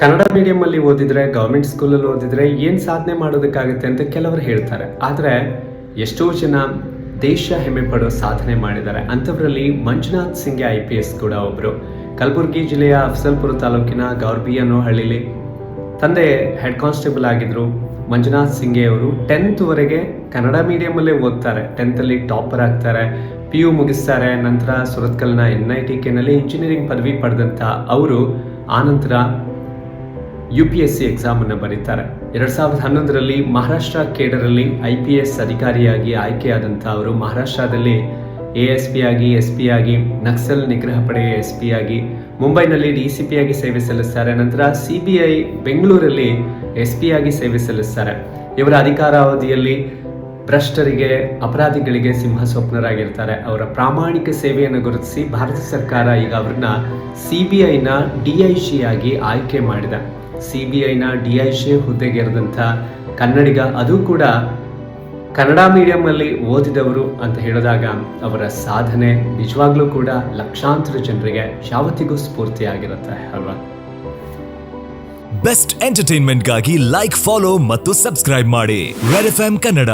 Kannada medium ಅಲ್ಲಿ ಓದಿದ್ರೆ government ಸ್ಕೂಲಲ್ಲಿ ಓದಿದ್ರೆ ಏನ್ ಸಾಧನೆ ಮಾಡೋದಕ್ಕಾಗುತ್ತೆ ಅಂತ ಕೆಲವರು ಹೇಳ್ತಾರೆ. ಆದ್ರೆ ಎಷ್ಟೋ ಜನ ದೇಶ ಹೆಮ್ಮೆ ಪಡೋ ಸಾಧನೆ ಮಾಡಿದ್ದಾರೆ. ಅಂಥವರಲ್ಲಿ Manjunath Singe I P S ಕೂಡ ಒಬ್ರು. ಕಲಬುರಗಿ ಜಿಲ್ಲೆಯ ಅಫ್ಸಲ್ಪುರ ತಾಲೂಕಿನ ಗೌರ್ಬಿ ಅನ್ನೋ ಹಳ್ಳಿಲಿ ತಂದೆ ಹೆಡ್ ಕಾನ್ಸ್ಟೇಬಲ್ ಆಗಿದ್ರು ಮಂಜುನಾಥ್ ಸಿಂಗೆ ಅವರು. ಟೆಂತ್ ವರೆಗೆ ಕನ್ನಡ ಮೀಡಿಯಮಲ್ಲೇ ಓದ್ತಾರೆ. ಟೆಂತಲ್ಲಿ ಟಾಪರ್ ಆಗ್ತಾರೆ. ಪಿ ಯು ಮುಗಿಸ್ತಾರೆ. ನಂತರ ಸುರತ್ಕಲ್ನ ಎನ್ ಐ ಟಿ ಕೆನಲ್ಲಿ ಇಂಜಿನಿಯರಿಂಗ್ ಪದವಿ ಪಡೆದಂಥ ಅವರು ಆನಂತರ ಯು ಪಿ ಎಸ್ ಸಿ ಎಕ್ಸಾಮನ್ನು ಬರೀತಾರೆ. ಎರಡ್ ಸಾವಿರದ ಹನ್ನೊಂದರಲ್ಲಿ ಮಹಾರಾಷ್ಟ್ರ ಕೇಡರಲ್ಲಿ ಐ ಪಿ ಎಸ್ ಅಧಿಕಾರಿಯಾಗಿ ಆಯ್ಕೆಯಾದಂಥ ಅವರು ಮಹಾರಾಷ್ಟ್ರದಲ್ಲಿ ಎ ಎಸ್ ಪಿ ಆಗಿ ಎಸ್ ಪಿ ಆಗಿ, ನಕ್ಸಲ್ ನಿಗ್ರಹ ಪಡೆಯ ಎಸ್ ಪಿ ಆಗಿ, ಮುಂಬೈನಲ್ಲಿ ಡಿ ಸಿ ಪಿ ಆಗಿ ಸೇವೆ ಸಲ್ಲಿಸ್ತಾರೆ. ನಂತರ ಸಿ ಬಿ ಐ ಬೆಂಗಳೂರಲ್ಲಿ ಎಸ್ ಪಿ ಆಗಿ ಸೇವೆ ಸಲ್ಲಿಸ್ತಾರೆ. ಇವರ ಅಧಿಕಾರಾವಧಿಯಲ್ಲಿ ಭ್ರಷ್ಟರಿಗೆ, ಅಪರಾಧಿಗಳಿಗೆ ಸಿಂಹ ಸ್ವಪ್ನರಾಗಿರ್ತಾರೆ ಅವರ ಪ್ರಾಮಾಣಿಕ ಸೇವೆಯನ್ನು ಗುರುತಿಸಿ ಭಾರತ ಸರ್ಕಾರ ಈಗ ಅವ್ರನ್ನ ಸಿ ಬಿ ಐನ ಡಿ ಐ ಶಿ ಆಗಿ ಆಯ್ಕೆ ಮಾಡಿದೆ. ಸಿ ಬಿ ಐನ ಡಿ ಐ ಶಿ ಹುದ್ದೆಗೇರಿದಂಥ ಕನ್ನಡಿಗ, ಅದು ಕೂಡ ಕನ್ನಡ ಮೀಡಿಯಮ್ಮಲ್ಲಿ ಓದಿದವರು ಅಂತ ಹೇಳಿದಾಗ ಅವರ ಸಾಧನೆ ನಿಜವಾಗ್ಲೂ ಕೂಡ ಲಕ್ಷಾಂತರ ಜನರಿಗೆ ಯಾವತ್ತಿಗೂ ಸ್ಫೂರ್ತಿಯಾಗಿರುತ್ತೆ, ಅಲ್ವಾ? ಬೆಸ್ಟ್ ಎಂಟರ್ಟೈನ್ಮೆಂಟ್ಗಾಗಿ ಲೈಕ್ ಫಾಲೋ ಮತ್ತು ಸಬ್ಸ್ಕ್ರೈಬ್ ಮಾಡಿ ರೆಡ್ ಎಫ್ ಕನ್ನಡ.